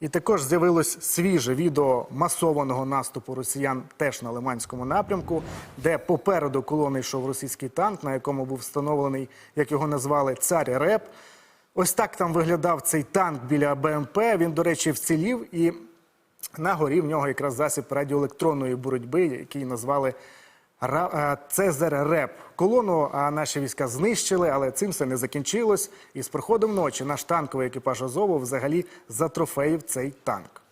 І також з'явилось свіже відео масованого наступу росіян теж на Лиманському напрямку, де попереду колони йшов російський танк, на якому був встановлений, як його назвали, цар Реп. Ось так там виглядав цей танк біля БМП. Він, до речі, вцілів і на горі в нього якраз засіб радіоелектронної боротьби, який назвали Цезар Реп. Колону наші війська знищили, але цим все не закінчилось. І з приходом ночі наш танковий екіпаж Азову взагалі затрофеїв цей танк.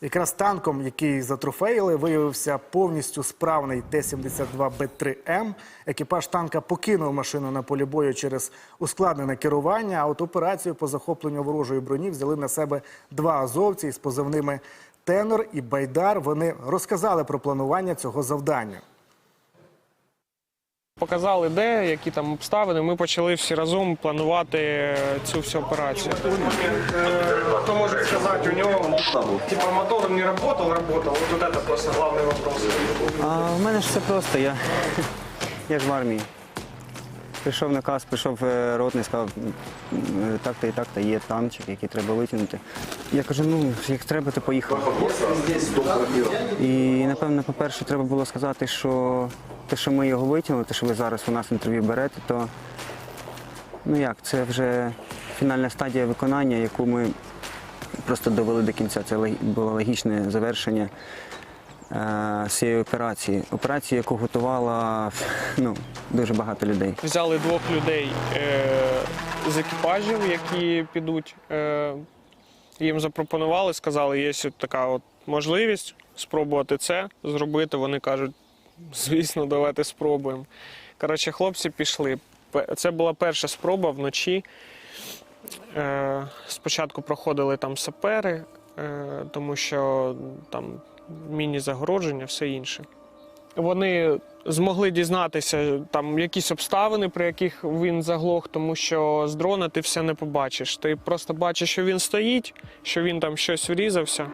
Якраз танком, який затрофеїли, виявився повністю справний Т-72Б3М. Екіпаж танка покинув машину на полі бою через ускладнене керування. А от операцію по захопленню ворожої броні взяли на себе два азовці із позивними Тенор і Байдар. Вони розказали про планування цього завдання. Показали, де, які там обставини. Ми почали всі разом планувати цю всю операцію. Хто у нього типа мотор не працював, працював. Вот это просто головний вопрос. А в мене ж все просто. Я, ж в армії. Прийшов наказ, прийшов е, ротний, сказав, е, так-то і так-то є танчик, який треба витягнути. Я кажу, ну, як треба, то поїхав. І напевно, по-перше, треба було сказати, що те, що ми його витягнули, те, що ви зараз у нас інтерв'ю берете, то ну як, це вже фінальна стадія виконання, яку ми просто довели до кінця. Це було логічне завершення е, цієї операції. Операцію, яку готувала ну, дуже багато людей. Взяли двох людей е, з екіпажів, які підуть. Е, їм запропонували, сказали, є от така от можливість спробувати це зробити. Вони кажуть, звісно, давайте спробуємо. Коротше, хлопці пішли. Це була перша спроба вночі. Е, спочатку проходили там сапери, е, тому що там міні-загородження, все інше. Вони змогли дізнатися там якісь обставини, при яких він заглох, тому що з дрона ти все не побачиш. Ти просто бачиш, що він стоїть, що він там щось врізався.